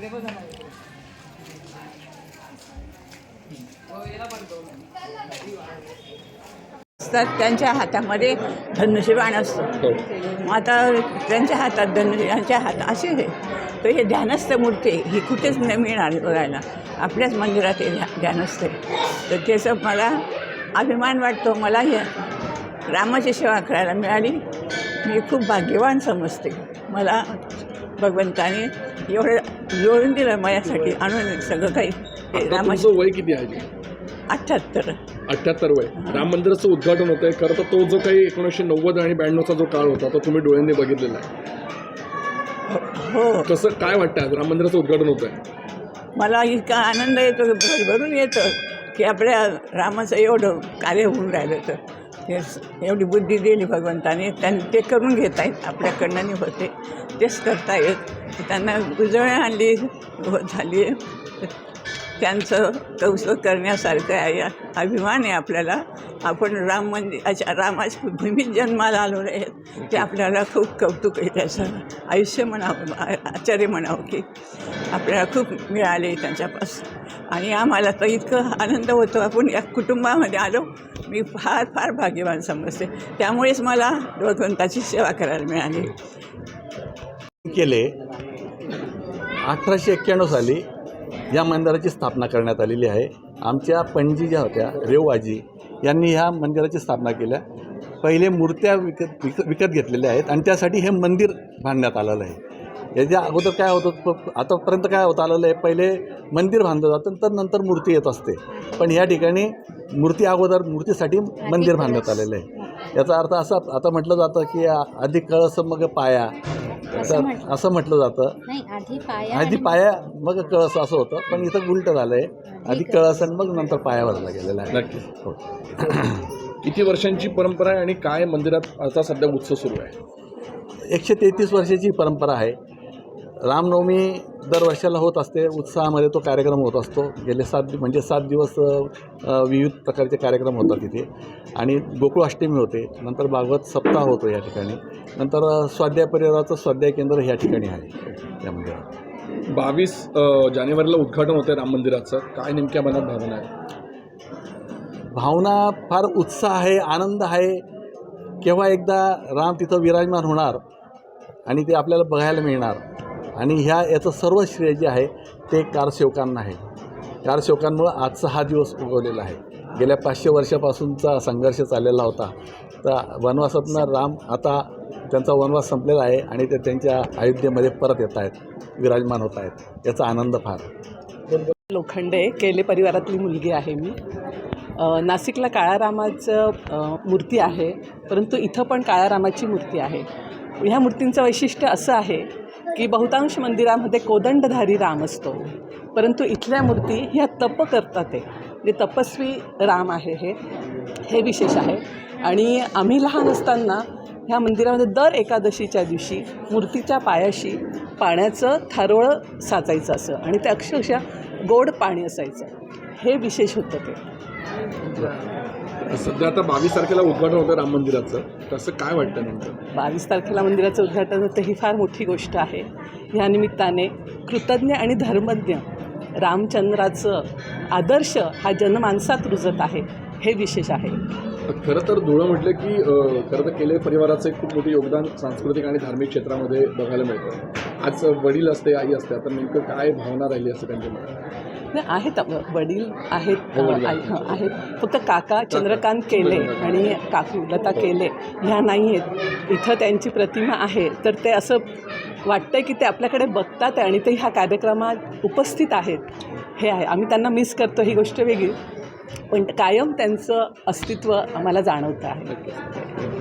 देखो असतात त्यांच्या हातामध्ये धनुष्यबाण असतो. मग आता त्यांच्या हातात धनुष्यांच्या हात असे हे. तर हे ध्यानस्थ मूर्ती. ही कुठेच नाही मिळणार बघायला. आपल्याच मंदिरात हे ध्या- ध्यानस्थ आहे. तर त्याचं मला अभिमान वाटतो. मला हे रामाची सेवा करायला मिळाली. मी खूप भाग्यवान समजते. मला भगवंताने एवढं जोडून दिलं. माझ्यासाठी आणून सगळं काही हे रामाची वय किती आहे? अठ्ठ्याहत्तर अठ्याहत्तर वय. राम मंदिराचं उद्घाटन होतंय. खरं तर तो जो काही एकोणीसशे नव्वद आणि ब्याण्णवचा जो काळ होता तो तुम्ही डोळ्यांनी बघितलेला आहे. हो. कसं काय वाटतं आज राम मंदिराचं उद्घाटन होत आहे मला इतका आनंद येतो भरभरून येतं की आपल्या रामाचं एवढं कार्य होऊन राहिलं तर. ते एवढी बुद्धी दिली भगवंताने त्यांनी ते करून घेत आहेत आपल्याकडनं होते. तेच करतायत. त्यांना उजळण आणली झाली त्यांचं कौतुक करण्यासारखं आहे. अभिमान आहे आपल्याला. आपण राम मंदिराच्या रामाच्या भूमीत जन्माला आलो आहेत ते आपल्याला खूप कौतुक आहे त्याचं. आयुष्य म्हणावं आचार्य म्हणावं की आपल्याला खूप मिळाले त्यांच्यापासून. आणि आम्हाला तर इतकं आनंद होतो. आपण या कुटुंबामध्ये आलो. मी फार फार भाग्यवान समजते. त्यामुळेच मला भगवंताची सेवा करायला मिळाली. केले. अठराशे एक्क्याण्णव साली या मंदिराची स्थापना करण्यात आलेली आहे. आमच्या पणजी ज्या होत्या रेवाजी यांनी ह्या मंदिराची स्थापना केल्या. पहिले मूर्त्या विकत विक विकत घेतलेल्या आहेत आणि त्यासाठी हे मंदिर बांधण्यात आलेलं आहे. याच्या अगोदर काय होतं प- आतापर्यंत काय होत आलेलं आहे पहिले मंदिर बांधलं जातं तर नंतर मूर्ती येत असते. पण या ठिकाणी मूर्ती अगोदर मूर्तीसाठी मंदिर बांधण्यात आलेलं आहे. याचा अर्थ असा आता म्हटलं जातं की अधिक आधी कळस मग पाया तर असं म्हटलं जातं. नाही आधी पाया आधी पाया मग कळस असं होतं पण इथं उलटं झालं आहे आधी कळस. आणि मग नंतर पाया भरला गेलेला आहे. नक्की हो. किती वर्षांची परंपरा आहे आणि काय मंदिरात आता सध्या उत्सव सुरू आहे? एकशे तेहतीस वर्षाची परंपरा आहे. रामनवमी दरवर्षाला होत असते. उत्साहामध्ये तो कार्यक्रम होत असतो. गेले सात म्हणजे सात दिवस विविध प्रकारचे कार्यक्रम होतात तिथे. आणि गोकुळाष्टमी होते. नंतर भागवत सप्ताह होतो या ठिकाणी. नंतर स्वाध्याय परिवाराचं स्वाध्याय केंद्र या ठिकाणी आहे. या मंदिरात. बावीस जानेवारीला उद्घाटन होतंय राम मंदिराचं. काय नेमक्या मनात भावना आहे भावना फार उत्साह आहे आनंद आहे. केव्हा एकदा राम तिथं विराजमान होणार आणि ते आपल्याला बघायला मिळणार आणि ह्या याचं सर्व श्रेय जे आहे ते कारसेवकांना आहे. कारसेवकांमुळं आजचा हा दिवस उगवलेला आहे. गेल्या पाचशे वर्षापासूनचा संघर्ष चाललेला होता. तर वनवासातनं राम आता त्यांचा वनवास संपलेला आहे आणि ते त्यांच्या अयोध्येमध्ये परत येत आहेत विराजमान होत आहेत. याचा आनंद फार. लोखंडे केले परिवारातली मुलगी आहे मी. नाशिकला काळारामाचं मूर्ती आहे परंतु इथं पण काळारामाची मूर्ती आहे. ह्या मूर्तींचं वैशिष्ट्य असं आहे की बहुतांश मंदिरामध्ये कोदंडधारी राम असतो. परंतु इथल्या मूर्ती ह्या तप करतात ते. म्हणजे तपस्वी राम आहे हे. हे विशेष आहे. आणि आम्ही लहान असताना ह्या मंदिरामध्ये दर एकादशीच्या दिवशी मूर्तीच्या पायाशी पाण्याचं थारोळं साचायचं असं. आणि ते अक्षरशः गोड पाणी असायचं. हे विशेष होतं ते. सध्या आता बावीस तारखेला उद्घाटन होतं राम मंदिराचं. तसं काय वाटतं नेमकं? बावीस तारखेला मंदिराचं उद्घाटन होतं ही फार मोठी गोष्ट आहे. ह्या निमित्ताने कृतज्ञ आणि धर्मज्ञ रामचंद्राचं आदर्श हा जनमानसात रुजत आहे हे विशेष आहे. खरं तर धुळं म्हटलं की खरं तर केले परिवाराचं एक खूप मोठं योगदान सांस्कृतिक आणि धार्मिक क्षेत्रामध्ये बघायला मिळतं. आज वडील असते आई असते तर नेमकं काय भावना राहिली असते त्यांच्या मनात? नाही आहेत वडील आहेत हो, आहेत. फक्त काका चंद्रकांत केले आणि काकू लता केले ह्या नाही आहेत. इथं त्यांची प्रतिमा आहे. तर ते असं वाटतंय की ते आपल्याकडे बघतात आणि ते ह्या कार्यक्रमात उपस्थित आहेत. हे आहे. आम्ही त्यांना मिस करतो ही गोष्ट वेगळी. पण कायम त्यांचं अस्तित्व आम्हाला जाणवतं आहे.